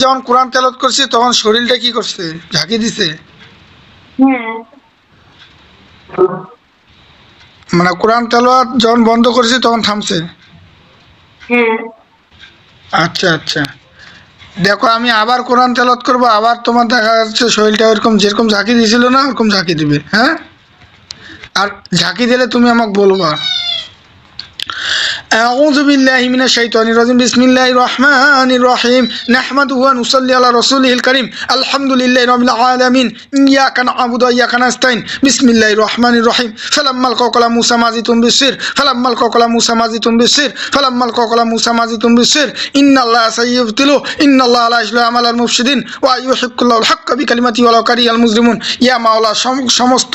যখন কোরআন তেলত করছি তখন শরীরটা কি করছে? ঝাঁকি দিছে? হ্যাঁ। মানে কোরআন তেলাওয়াত যখন বন্ধ করছি তখন থামছে? হ্যাঁ। আচ্ছা আচ্ছা। দেখো আমি আবার কোরআন তেলত করব আবার তোমার দেখা যাচ্ছে শরীরটা ওরকম যেরকম ঝাঁকি দিয়েছিল না ওরকম ঝাঁকি দিবে হ্যাঁ? আর ঝাঁকি দিলে তুমি আমাকে বলবা। أعوذ بالله من الشيطان الرجيم بسم الله الرحمن الرحيم نحمده ونصلي على رسوله الكريم الحمد لله رب العالمين إياك نعبد وإياك نستعين بسم الله الرحمن الرحيم فلما القوا قال موسى ما جئتم بالسر فلما القوا قال موسى ما جئتم بالسر فلما القوا قال موسى ما جئتم بالسر إن الله سيبطله إن الله لا يصلح عمل المفسدين ويحق الله الحق بكلمته ولو كره المجرمون ইয়া মাওলা সম- সমস্ত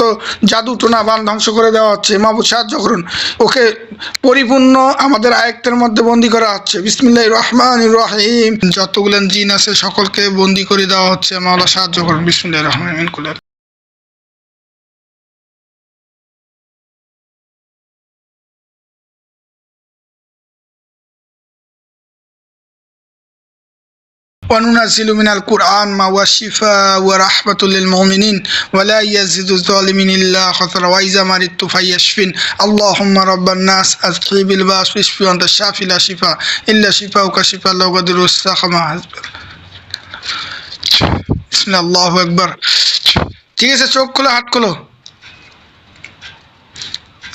জাদু টোনা বান ধ্বংস করে দেওয়া হচ্ছে মাহবুদ সাহায্য করুন ওকে পরিপূর্ণ আমাদের আয়ত্তের মধ্যে বন্দি করা হচ্ছে। বিসমিল্লাহ রহমান রহিম। যতগুলো জিন আছে, সকলকে বন্দি করে দেওয়া হচ্ছে। মাওলা সাহায্য করুন। বিসমিল্লাহ রহমান وننزل من القرآن ما هو شفاء ورحمة للمؤمنين ولا يزيد الظالمين إلا خسرا وإذا مرضت فيشفين اللهم رب الناس أسقي بالباس واشفي وأنت الشافي لا شفاء إلا شفاءك شفاء لا يغادر السقما بسم الله الله أكبر ঠিক আছে চোখ খোলো হাত খোলো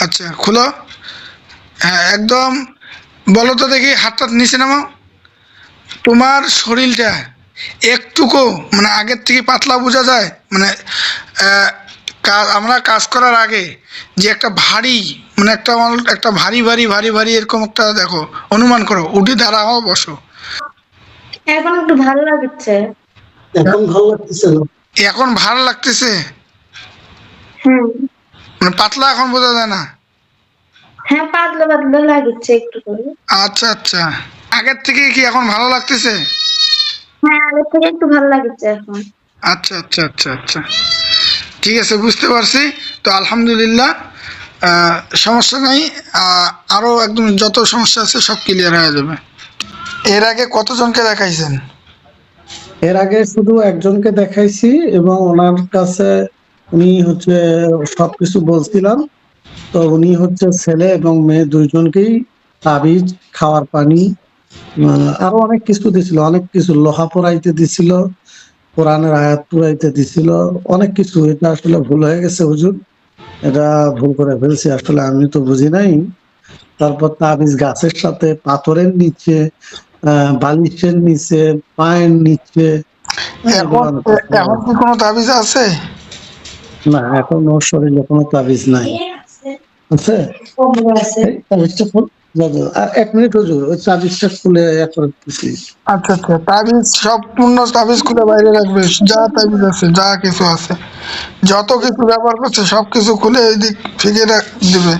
আচ্ছা খোলো হ্যাঁ একদম বলো তো দেখি হাতটা নিচে নামাও তোমার শরীরটা একটুকু মানে আগের থেকে পাতলা বোঝা যায় মানে আহ, কা- আমরা কাজ করার আগে যে একটা ভারী মানে একটা একটা ভারী ভারী ভারী ভারী এরকম একটা দেখো অনুমান করো উঠে দাঁড়াও বসো। এখন একটু ভালো লাগছে। এখন ভালো লাগতেছে এখন ভালো লাগতেছে? মানে পাতলা এখন বোঝা যায় না? হ্যাঁ পাতলা পাতলা লাগছে একটু করে। আচ্ছা আচ্ছা। আগের থেকে কি এখন ভালো লাগতেছে? হ্যাঁ আগের থেকে একটু ভালো লাগছে এখন। আচ্ছা আচ্ছা আচ্ছা আচ্ছা। ঠিক আছে বুঝতে পারছি। তো আলহামদুলিল্লাহ আহ, সমস্যা নেই। আরও একদম যত সমস্যা আছে সব ক্লিয়ার হয়ে যাবে। এর আগে কতজনকে দেখাইছেন? এর আগে শুধু একজনকে দেখাইছি এবং ওনার কাছে উনি হচ্ছে সবকিছু বলছিলাম। তো উনি হচ্ছে ছেলে এবং মেয়ে দুইজনকেই তাবিজ খাওয়ার পানি আরও অনেক কিছু দিছিল অনেক কিছু লোহা পোড়াইতে দিছিল কোরআনের আয়াত পুরাইতে দিছিল অনেক কিছু। এটা আসলে ভুল হয়ে গেছে হুজুর। এটা ভুল করে ফেলছি আসলে আমি তো বুঝি নাই। তারপর তাবিজ গাছের সাথে পাথরের নিচে বালিশের নিচে পায়ের নিচে। এখন কি কোনো তাবিজ আছে? না এখন ওর শরীরে কোনো তাবিজ নাই। আছে। তাবিজটা এক মিনিট ওই খুলে আচ্ছা আচ্ছা তাবিজ তাবিজ খুলে বাইরে রাখবে, যা তাবিজ আছে, যা কিছু আছে। যত কিছু ব্যবহার করছে, সবকিছু খুলে এই দিক ফিকে দিবে।